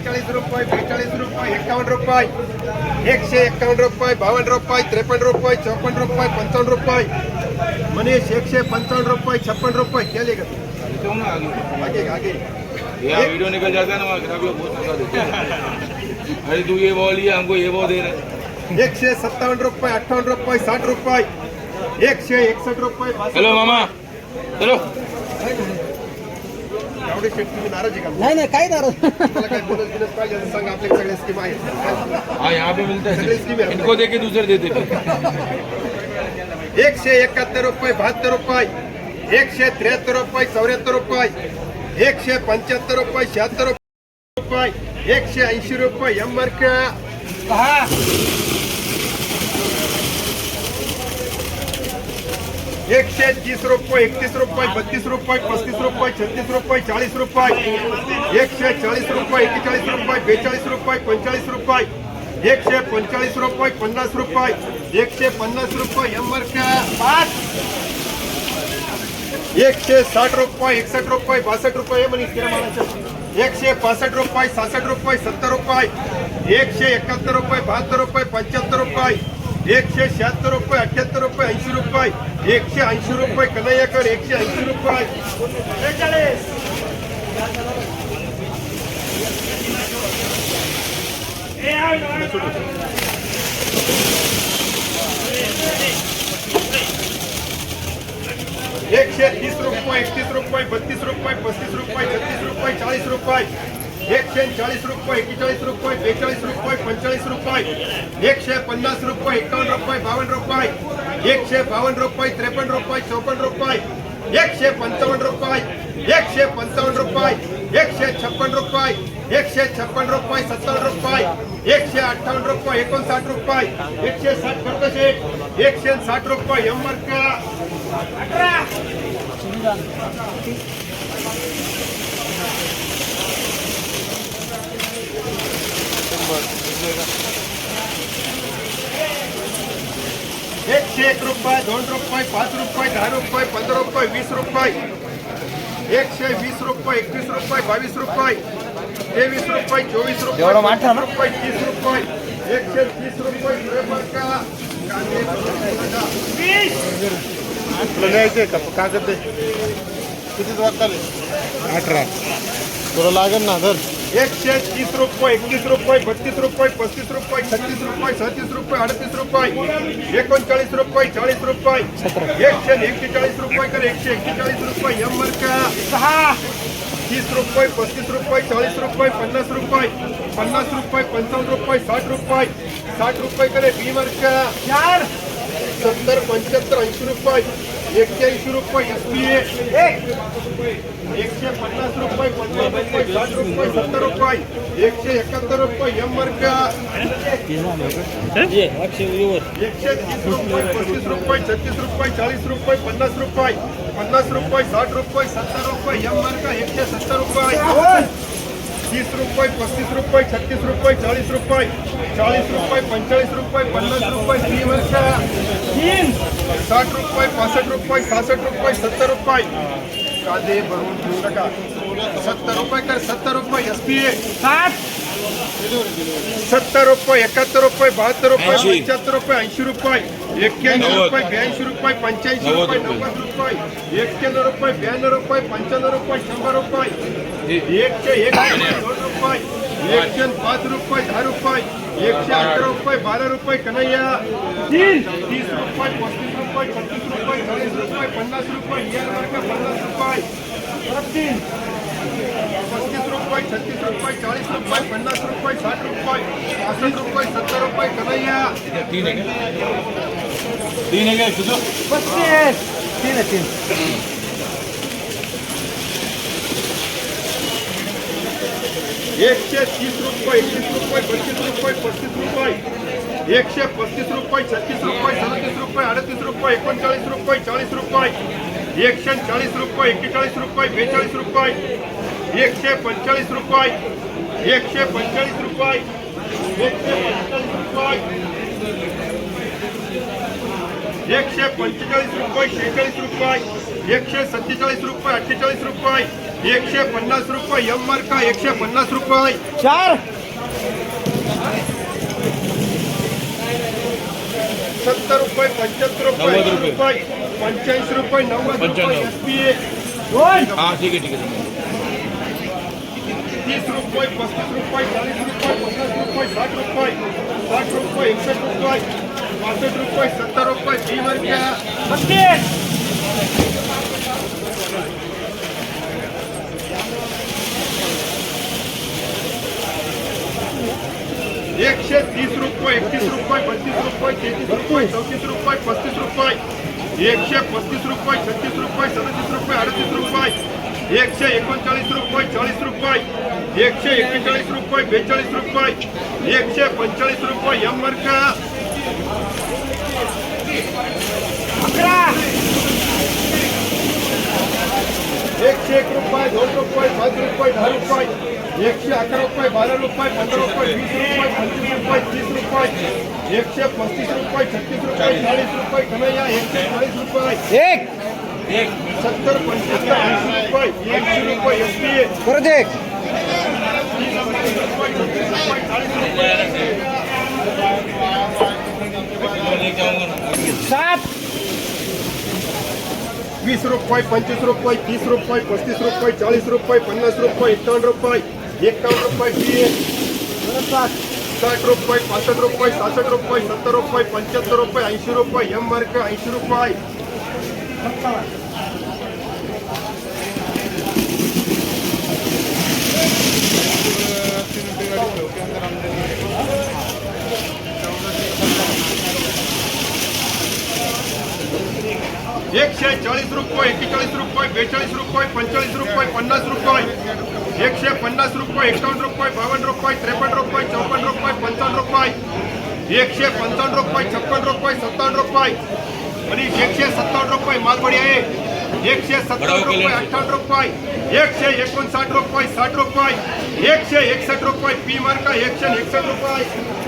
एक्केचाळीस रुपये बेचाळीस रुपये एकावन्न रुपये एकशे एकावन्न रुपये बावन्न रुपये त्रेपन्न रुपये चौपन्न रुपये पंचावन्न रुपये मनीष एकशे पंचावन्न रुपये छप्पन रुपये केले का क्यों ना आगे आगे आगे यहाँ वीडियो निकल जाता है ना वहाँ ग्राहक लोग बहुत धोखा देते हैं अरे तू ये भाव लिया हमको ये भाव दे रहे हैं एकशे सत्तावन्न रुपये अठ्ठावन्न रुपये साठ रुपये एकशे एकसष्ट रुपये बासष्ट चलो मामा चलो एवढे शेट तुम्ही नाराज़ आहे का? नाही नाही काय बोनस बिनस पाहिजे तर सांगा आपल्या सगळ्या स्कीम आहेत. हाँ यहाँ पे मिलता है इनको देके दूसरे देते एकशे एकाहत्तर रुपये बहात्तर रुपये. एकशे त्र्याहत्तर रुपये चौऱ्याहत्तर रुपये. एकशे पंच्याहत्तर रुपये शहात्तर रुपये. एकशे ऐंशी रुपये एम का एकशे तीस रुपये, एकतीस रुपये, बत्तीस रुपये, पस्तीस रुपये, छत्तीस रुपये, चाळीस रुपये. एकशे चाळीस रुपये एक्केचाळीस रुपये, बेचाळीस रुपये पंचेचाळीस रुपये. एकशे पंचेचाळीस रुपये, पन्नास रुपये. एकशे पन्नास रुपये एम का एकशे साठ रुपये एकसष्ट रुपये बासष्ट रुपये एकशे पासष्ट रुपये सहासष्ट रुपये, सत्तर रुपये. एकशे एकाहत्तर रुपये, बहात्तर रुपये, पंच्याहत्तर रुपये. एकशे शहात्तर रुपये अठ्याहत्तर रुपये ऐंशी रुपये एकशे ऐंशी रुपये, कन्हैयाकर एकशे ऐंशी रुपये। एकशे तीस रुपये एकतीस रुपये, बत्तीस रुपये पस्तीस रुपये, छत्तीस रुपये चाळीस रुपये। एकशे चाळीस रुपये एक्केचाळीस रुपये बेचाळीस रुपये पंचेचाळीस रुपये एकशे पन्नास रुपये एकावन्न रुपये बावन्न रुपये एकशे बावन्न रुपये त्रेपन्न रुपये चौपन्न रुपये एकशे पंचावन्न रुपये एकशे पंचावन्न रुपये एकशे छप्पन रुपये एकशे छप्पन रुपये सत्तावन्न रुपये एकशे अठ्ठावन्न रुपये एकोणसाठ रुपये एकशे साठ कर्कशे एकशे साठ रुपये एंबर का एकशे एक रुपये दोन रुपये पाच रुपये दहा रुपये पंधरा रुपये वीस रुपये. एकशे वीस रुपये एकवीस रुपये बावीस रुपये. तेवीस रुपये चोवीस रुपये रुपये तीस रुपये. एकशे तीस रुपये कागद दे. किती वाजता अठरा. तुला लागेल ना धर. एकशे तीस रुपये एकतीस रुपये बत्तीस रुपये पस्तीस रुपये छत्तीस रुपये सदतीस रुपये अडतीस रुपये एकोणचाळीस रुपये चाळीस रुपये एकशे एक्केचाळीस रुपये कर एकशे एक्केचाळीस रुपये एम का? सहा. तीस रुपये पस्तीस रुपये चाळीस रुपये पन्नास रुपये पन्नास रुपये पंचावन्न रुपये साठ रुपये साठ रुपये करे बी का? चार. सत्तर पंच्याहत्तर ऐंशी रुपये एक्क्याऐंशी रुपये एस पी एकशे पन्नास रुपये साठ रुपये सत्तर रुपये एकशे एकाहत्तर रुपये एम का। एकशे तीस रुपये पस्तीस रुपये छत्तीस रुपये चाळीस रुपये पन्नास रुपये पन्नास रुपये साठ रुपये सत्तर रुपये एम का एकशे सत्तर रुपये। तीस रुपये पस्तीस रुपये छत्तीस रुपये चाळीस रुपये चाळीस रुपये पंचेचाळीस रुपये पन्नास रुपये तीन तीन साठ रुपये पासष्ट रुपये सहासष्ट रुपये सत्तर रुपये। कांदे भरून घेऊ नका सत्तर रुपये कर सत्तर रुपये एस पी साठ। सत्तर रुपये एकाहत्तर रुपये बहात्तर रुपये. पंच्याहत्तर रुपये ऐंशी रुपये एक्क्याऐंशी. रुपये ब्याऐंशी रुपये पंच्याऐंशी रुपये रुपये. नव्वद रुपये एक्क्याण्णव रुपये ब्याण्णव रुपये पंच्याण्णव रुपये शंभर रुपये। एकशे एक रुपये दोन रुपये। एकशे पाच रुपये दहा रुपये। एकशे अकरा रुपये बारा रुपये कन्हैया। तीस रुपये पस्तीस रुपये छत्तीस रुपये चाळीस रुपये पन्नास रुपये पन्नास रुपये। पस्तीस रुपये पासष्ट रुपये सत्तर रुपये कन्हैया तीन है क्या तीन है क्या शुद्ध पस्तीस तीन आहे तीन एकशे तीस रुपये एकतीस रुपये बत्तीस रुपये पस्तीस रुपये एकशे पस्तीस रुपये छत्तीस रुपये सदतीस रुपये अडतीस रुपये एकोणचाळीस रुपये चाळीस रुपये एकशे चाळीस रुपये एक्केचाळीस रुपये बेचाळीस रुपये एकशे पंचेचाळीस रुपये एकशे पंचेचाळीस रुपये एकशे पंचेचाळीस रुपये एकशे पंचेचाळीस रुपये शेहेचाळीस रुपये एकशे सत्तेचाळीस रुपये अठ्ठेचाळीस रुपये एकशे पन्नास रुपये एम मार्का एकशे पन्नास रुपये. चार. सत्तर रुपये. पंच्याहत्तर रुपये नव्वद ऐंशी रुपये. रुपये पंच्याऐंशी रुपये नव्वद रुपये पंच्याण्णव. एस पी ए दोन हाँ ठीक है ठीक है तीस रुपये पस्तीस रुपये चाळीस रुपये पन्नास रुपये साठ रुपये साठ रुपये एकसष्ट रुपये पासष्ट रुपये सत्तर रुपये बी मार्का बत्तीस एकशे तीस रुपये एकतीस रुपये बत्तीस रुपये तेहतीस रुपये चौतीस रुपये पस्तीस रुपये एकशे पस्तीस रुपये छत्तीस रुपये सदतीस रुपये अडतीस रुपये एकशे एकोणचाळीस रुपये चाळीस रुपये एकशे एक्केचाळीस रुपये बेचाळीस रुपये एकशे पंचेचाळीस रुपये एम मार्का अकरा एकशे एक रुपये दोन रुपये पाच रुपये दहा रुपये एकशे अकरा रुपये बारा रुपये पंधरा रुपये वीस रुपये पंचवीस रुपये तीस रुपये एकशे पस्तीस रुपये छत्तीस रुपये चाळीस रुपये कन्हैया एकशे चाळीस रुपये एक। सत्तर पंच्याहत्तर ऐंशी रुपये एकशे रुपये एस पी ए परत एक। सात। वीस रुपये पंचवीस रुपये, तीस रुपये पस्तीस रुपये चाळीस रुपये, पन्नास रुपये एकावन्न रुपये एकावन्न रुपये बी ए परत सात साठ रुपये, पासष्ट रुपये सासठ रुपये, सत्तर रुपये, पंच्याहत्तर रुपये ऐसी रुपये एम मार्क ऐंशी रुपये एकशे चाळीस रुपये एक्केचाळीस रुपये बेचाळीस रुपये पंचेचाळीस रुपये पन्नास रुपये एकशे पन्नास रुपये एकावन्न रुपये बावन्न रुपये त्रेपन्न रुपये चौपन्न रुपये पंचावन्न रुपये एकशे पंचावन्न रुपये छप्पन रुपये सत्तावन्न रुपये आणि एकशे सत्तावन्न रुपये मालबडी आहे एकशे सत्तावन्न रुपये अठ्ठावन्न रुपये एकशे एकोणसाठ रुपये साठ रुपये एकशे एकसष्ट रुपये पी मार्का एकशे एकसष्ट रुपये